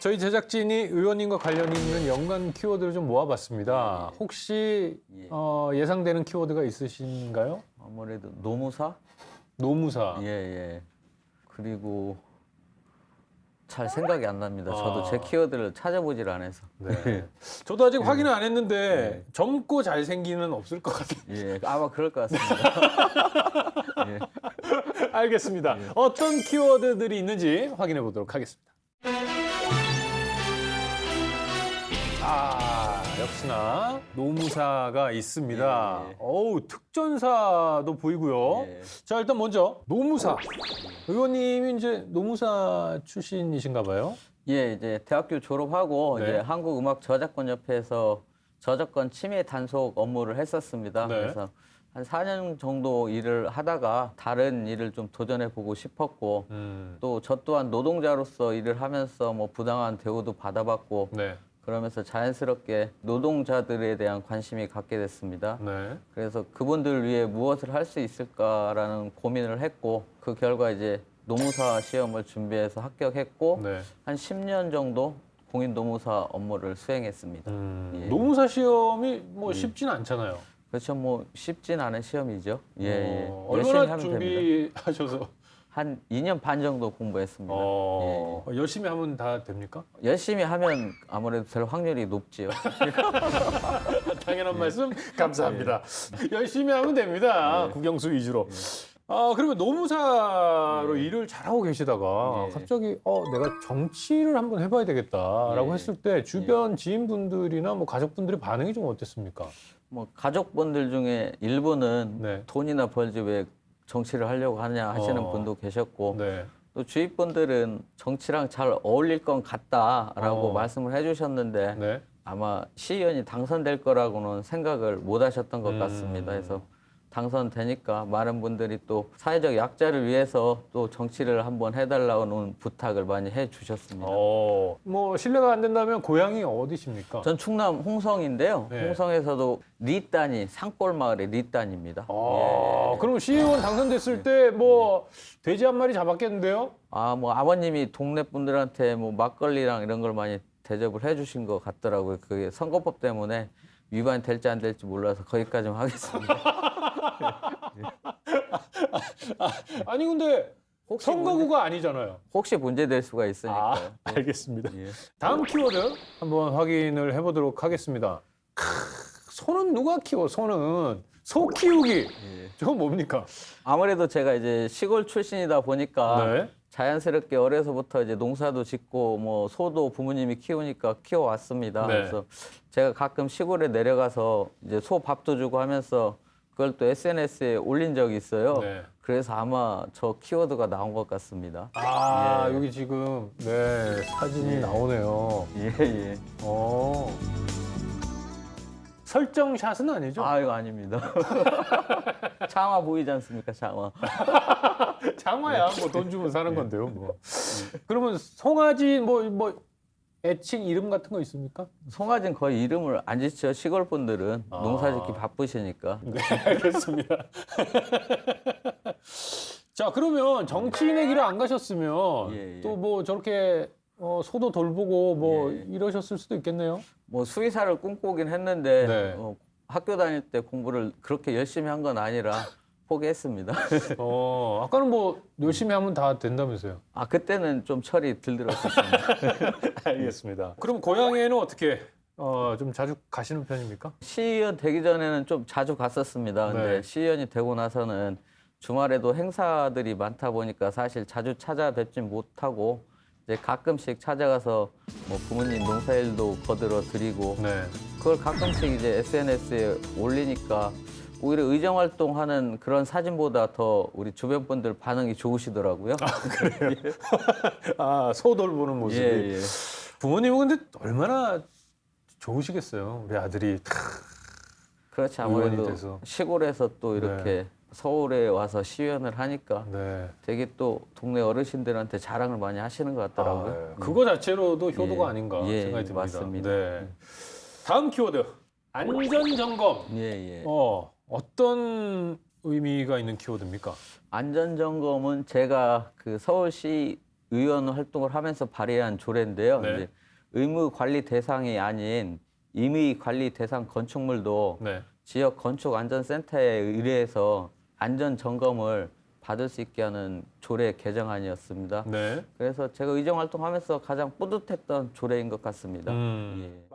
저희 제작진이 의원님과 관련 있는 연관 키워드를 좀 모아봤습니다. 혹시 예. 어, 예상되는 키워드가 있으신가요? 아무래도 노무사? 노무사. 예, 예. 그리고 잘 생각이 안 납니다. 저도 아. 제 키워드를 찾아보질 않아서. 네. 저도 아직 확인을 안 했는데 젊고 잘생기는 없을 것 같아요. 예, 아마 그럴 것 같습니다. 예. 알겠습니다. 어떤 키워드들이 있는지 확인해 보도록 하겠습니다. 아, 역시나 노무사가 있습니다. 예, 예. 어우, 특전사도 보이고요. 예. 자, 일단 먼저 노무사. 의원님이 이제 노무사 출신이신가 봐요. 예, 이제 대학교 졸업하고 네. 이제 한국음악 저작권 협회에서 저작권 침해 단속 업무를 했었습니다. 네. 그래서 한 4년 정도 일을 하다가 다른 일을 좀 도전해 보고 싶었고 음, 또 저 또한 노동자로서 일을 하면서 뭐 부당한 대우도 받아봤고 네, 그러면서 자연스럽게 노동자들에 대한 관심이 갖게 됐습니다. 네. 그래서 그분들을 위해 무엇을 할 수 있을까라는 고민을 했고 그 결과 이제 노무사 시험을 준비해서 합격했고 네. 한 10년 정도 공인 노무사 업무를 수행했습니다. 음, 예. 노무사 시험이 뭐 쉽진 않잖아요. 그렇죠. 뭐 쉽진 않은 시험이죠. 예, 예. 어, 얼마나. 준비하셔서 한 2년 반 정도 공부했습니다. 어, 열심히 하면 다 됩니까? 예. 열심히 하면 아무래도 될 확률이 높지요. 당연한 예. 말씀 감사합니다. 열심히 하면 됩니다. 예. 국영수 위주로. 아, 그러면 노무사로 예. 일을 잘하고 계시다가 예. 갑자기 어, 내가 정치를 한번 해봐야 되겠다라고 예. 했을 때 주변 지인분들이나 뭐 가족분들의 반응이 좀 어땠습니까? 뭐 가족분들 중에 일부는 네. 돈이나 벌지 왜 정치를 하려고 하냐 하시는 어. 분도 계셨고 네. 또 주위 분들은 정치랑 잘 어울릴 것 같다라고 어. 말씀을 해주셨는데 네. 아마 시의원이 당선될 거라고는 생각을 못 하셨던 것 음. 같습니다. 그래서 당선되니까 많은 분들이 또 사회적 약자를 위해서 또 정치를 한번 해달라는 부탁을 많이 해주셨습니다. 어, 뭐 실례가 안 된다면 고향이 어디십니까? 전 충남 홍성인데요. 네. 홍성에서도 리단이 산골 마을의 리단입니다. 아, 예. 그럼 시의원 당선됐을 때 뭐 돼지 한 마리 잡았겠는데요? 아, 뭐 아버님이 동네 분들한테 뭐 막걸리랑 이런 걸 많이 대접을 해주신 것 같더라고요. 그게 선거법 때문에 위반이 될지 안 될지 몰라서 거기까지만 하겠습니다. 아니 근데 혹시 선거구가 아니잖아요. 혹시 문제될 수가 아, 있으니까요. 알겠습니다. 예. 다음 키워드 한번 확인을 해보도록 하겠습니다. 크, 소는 누가 키워? 소는 소 키우기. 예. 저건 뭡니까? 아무래도 제가 이제 시골 출신이다 보니까 네. 자연스럽게 어려서부터 이제 농사도 짓고 뭐 소도 부모님이 키우니까 키워왔습니다. 네. 그래서 제가 가끔 시골에 내려가서 이제 소 밥도 주고 하면서 그걸 또 SNS에 올린 적이 있어요. 네. 그래서 아마 저 키워드가 나온 것 같습니다. 아 예. 여기 지금 네 사진이 나오네요. 예, 예. 어. 설정 샷은 아니죠? 아, 이거 아닙니다. 장화 보이지 않습니까, 장화. 장화야 뭐 돈 주면 사는 건데요. 뭐. 그러면 송아지 뭐 뭐 애칭 이름 같은 거 있습니까? 송아지는 거의 이름을 안 짓죠. 시골 분들은 아. 농사 짓기 바쁘시니까. 네, 알겠습니다. 자, 그러면 정치인의 길을 안 가셨으면 예, 예. 또 뭐 저렇게 어, 소도 돌보고 뭐 예. 이러셨을 수도 있겠네요. 뭐 수의사를 꿈꾸긴 했는데 네. 어, 학교 다닐 때 공부를 그렇게 열심히 한 건 아니라 포기했습니다. 어, 아까는 뭐 열심히 하면 다 된다면서요. 아 그때는 좀 철이 들들었었습니다. 알겠습니다. 그럼 고향에는 어떻게 어, 좀 자주 가시는 편입니까? 시의원 되기 전에는 좀 자주 갔었습니다. 근데 네. 시의원이 되고 나서는 주말에도 행사들이 많다 보니까 사실 자주 찾아뵙진 못하고 이제 가끔씩 찾아가서 뭐 부모님 농사일도 거들어 드리고 네. 그걸 가끔씩 이제 SNS에 올리니까 오히려 의정 활동하는 그런 사진보다 더 우리 주변 분들 반응이 좋으시더라고요. 아, 소 돌보는 모습이. 예, 예. 부모님은 근데 얼마나 좋으시겠어요. 우리 아들이. 그렇지 의원이 아무래도 돼서. 시골에서 또 이렇게 서울에 와서 시위원을 하니까 네. 되게 또 동네 어르신들한테 자랑을 많이 하시는 것 같더라고요. 아, 그거 자체로도 효도가 예. 아닌가 예, 생각이 듭니다. 맞습니다. 네. 다음 키워드 안전 점검. 예, 예. 어 어떤 의미가 있는 키워드입니까? 안전 점검은 제가 그 서울시 의원 활동을 하면서 발의한 조례인데요. 네. 이제 의무 관리 대상이 아닌 임의 관리 대상 건축물도 네. 지역 건축 안전센터에 의뢰해서 안전 점검을 받을 수 있게 하는 조례 개정안이었습니다. 네. 그래서 제가 의정 활동하면서 가장 뿌듯했던 조례인 것 같습니다. 음. 예.